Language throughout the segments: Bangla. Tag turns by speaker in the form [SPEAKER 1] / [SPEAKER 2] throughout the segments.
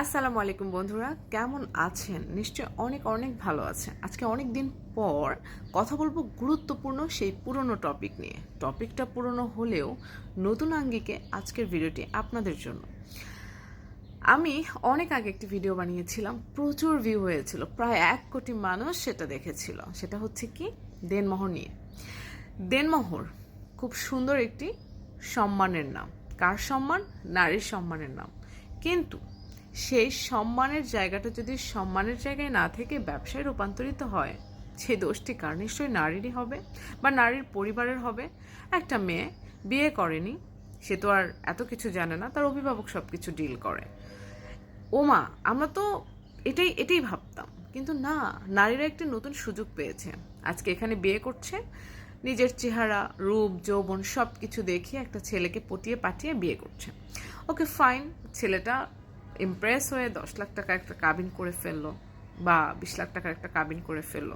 [SPEAKER 1] আসসালামু আলাইকুম বন্ধুরা, কেমন আছেন? নিশ্চয় অনেক অনেক ভালো আছেন। আজকে অনেক দিন পর কথা বলব গুরুত্বপূর্ণ সেই পুরনো টপিক নিয়ে। টপিকটা পুরনো হলেও নতুন আঙ্গিকে আজকের ভিডিওটি আপনাদের জন্য। আমি অনেক আগে একটি ভিডিও বানিয়েছিলাম, প্রচুর ভিউ হয়েছিল, প্রায় এক কোটি মানুষ সেটা দেখেছিল। সেটা হচ্ছে কি? দেনমোহর নিয়ে। দেনমোহর খুব সুন্দর একটি সম্মানের নাম। কার সম্মান? নারীর সম্মানের নাম। কিন্তু সেই সম্মানের জায়গাটা যদি সম্মানের জায়গায় না থেকে ব্যবসায় রূপান্তরিত হয়, সে দোষটি কার? নিশ্চয়ই নারীরই হবে বা নারীর পরিবারের হবে। একটা মেয়ে বিয়ে করেনি, সে তো আর এত কিছু জানে না, তার অভিভাবক সব কিছু ডিল করে। ওমা, আমরা তো এটাই এটাই ভাবতাম। কিন্তু না, নারীরা একটি নতুন সুযোগ পেয়েছে। আজকে এখানে বিয়ে করছে, নিজের চেহারা, রূপ, যৌবন সব কিছু দেখিয়ে একটা ছেলেকে পটিয়ে পাঠিয়ে বিয়ে করছে। ওকে, ফাইন, ছেলেটা ইমপ্রেস হয়ে দশ লাখ টাকা একটা কাবিন করে ফেলল বা বিশ লাখ টাকার একটা কাবিন করে ফেলল।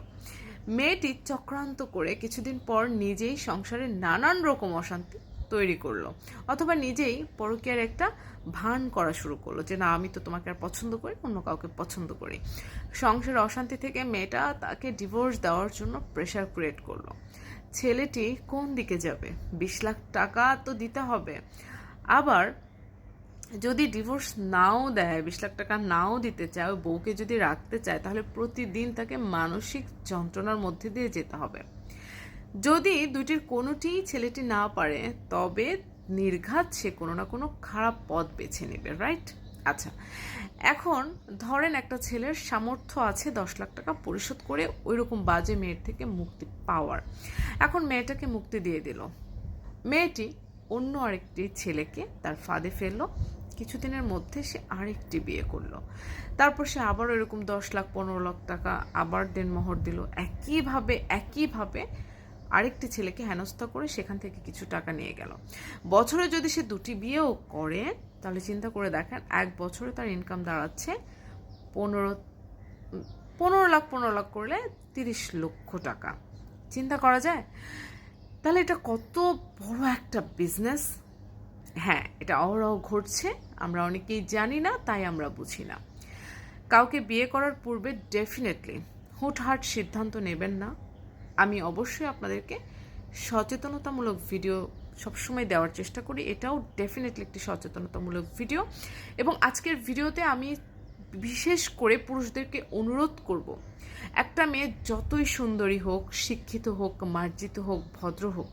[SPEAKER 1] মেয়েটি চক্রান্ত করে কিছুদিন পর নিজেই সংসারে নানান রকম অশান্তি তৈরি করল অথবা নিজেই পরকীয়ার একটা ভান করা শুরু করল যে, না, আমি তো তোমাকে আর পছন্দ করি, অন্য কাউকে পছন্দ করি। সংসার অশান্তি থেকে মেয়েটা তাকে ডিভোর্স দেওয়ার জন্য প্রেশার ক্রিয়েট করল। ছেলেটি কোন দিকে যাবে? বিশ লাখ টাকা তো দিতে হবে। আবার যদি ডিভোর্স নাও দেয়, বিশ লাখ টাকা নাও দিতে চায় বউকে যদি রাখতে চায়, তাহলে প্রতিদিন তাকে মানসিক যন্ত্রণার মধ্যে দিয়ে যেতে হবে। যদি দুটির কোনোটিই ছেলেটি না পারে, তবে নির্ঘাত সে কোনো না কোনো খারাপ পথ বেছে নেবে রাইট আচ্ছা এখন ধরেন একটা ছেলের সামর্থ্য আছে দশ লাখ টাকা পরিশোধ করে ওই রকম বাজে মেয়ের থেকে মুক্তি পাওয়ার। এখন মেয়েটাকে মুক্তি দিয়ে দিল। মেয়েটি অন্য আরেকটি ছেলেকে তার ফাঁদে ফেলল কিছুদিনের মধ্যে সে আরেকটি বিয়ে করল। তারপর সে আবার এরকম দশ লাখ, পনেরো লাখ টাকা আবার দেনমোহর দিল। একইভাবে একইভাবে আরেকটি ছেলেকে হেনস্থা করে সেখান থেকে কিছু টাকা নিয়ে গেল। বছরে যদি সে দুটি বিয়েও করে, তাহলে চিন্তা করে দেখেন, এক বছরে তার ইনকাম দাঁড়াচ্ছে পনেরো পনেরো লাখ পনেরো লাখ করলে তিরিশ লক্ষ টাকা। চিন্তা করা যায়? তাহলে এটা কত বড় একটা বিজনেস হ্যাঁ এটা অহরহ ঘটছে, আমরা অনেকেই জানি না, তাই আমরা বুঝি না। কাউকে বিয়ে করার পূর্বে ডেফিনেটলি হুটহাট সিদ্ধান্ত নেবেন না। আমি অবশ্যই আপনাদেরকে সচেতনতামূলক ভিডিও সবসময় দেওয়ার চেষ্টা করি, এটাও ডেফিনেটলি একটি সচেতনতামূলক ভিডিও এবং আজকের ভিডিওতে আমি বিশেষ করে পুরুষদেরকে অনুরোধ করব, একটা মেয়ে যতই সুন্দরী হোক, শিক্ষিত হোক, মার্জিত হোক, ভদ্র হোক,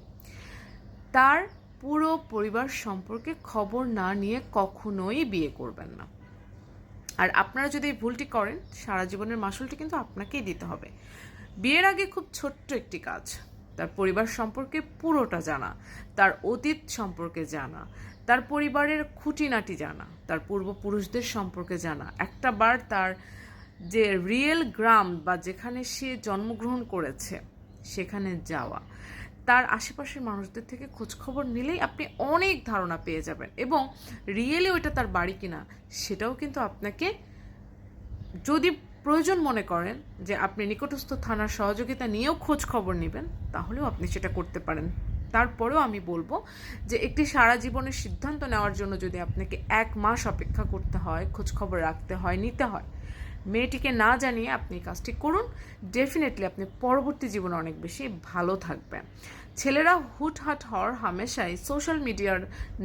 [SPEAKER 1] তার পুরো পরিবার সম্পর্কে খবর না নিয়ে কখনোই বিয়ে করবেন না। আর আপনারা যদি এই ভুলটি করেন, সারা জীবনের মাসুলটি কিন্তু আপনাকেই দিতে হবে। বিয়ের আগে খুব ছোট্ট একটি কাজ, তার পরিবার সম্পর্কে পুরোটা জানা, তার অতীত সম্পর্কে জানা, তার পরিবারের খুঁটিনাটি জানা, তার পূর্বপুরুষদের সম্পর্কে জানা, একটা বার তার যে রিয়েল গ্রাম বা যেখানে সে জন্মগ্রহণ করেছে, সেখানে যাওয়া। তার আশেপাশের মানুষদের থেকে খোঁজখবর নিলেই আপনি অনেক ধারণা পেয়ে যাবেন। এবং রিয়েলি ওইটা তার বাড়ি কিনা, সেটাও কিন্তু আপনাকে যদি প্রয়োজন মনে করেন যে আপনি নিকটস্থ থানার সহযোগিতা নিয়েও খোঁজ খবর নেবেন, তাহলেও আপনি সেটা করতে পারেন। তারপরেও আমি বলব যে একটি সারা জীবনের সিদ্ধান্ত নেওয়ার জন্য যদি আপনাকে এক মাস অপেক্ষা করতে হয় খোঁজ খবর রাখতে হয়, নিতে হয় মেয়েটিকে না জানিয়ে আপনি কাজটি করুন। ডেফিনেটলি আপনি পরবর্তী জীবনে অনেক বেশি ভালো থাকবেন। ছেলেরা হুটহাট হওয়ার হামেশাই সোশ্যাল মিডিয়ার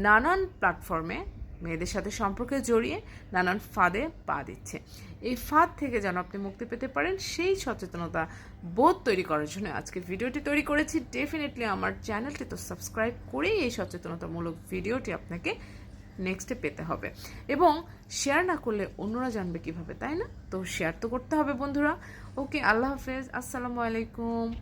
[SPEAKER 1] নানান প্ল্যাটফর্মে মেয়েদের সাথে সম্পর্কে জড়িয়ে, নানান ফাঁদে পা দিচ্ছে। এই ফাঁদ থেকে যেন আপনি মুক্তি পেতে পারেন, সেই সচেতনতা বোধ তৈরি করার জন্য আজকের ভিডিওটি তৈরি করেছি। ডেফিনেটলি আমার চ্যানেলটি তো সাবস্ক্রাইব করেই এই সচেতনতামূলক ভিডিওটি আপনাকে নেক্সটে পেতে হবে। এবং শেয়ার না করলে অন্যরা জানবে কীভাবে, তাই না? তো শেয়ার তো করতে হবে বন্ধুরা। ওকে আল্লাহ হাফেজ, আসসালামু আলাইকুম।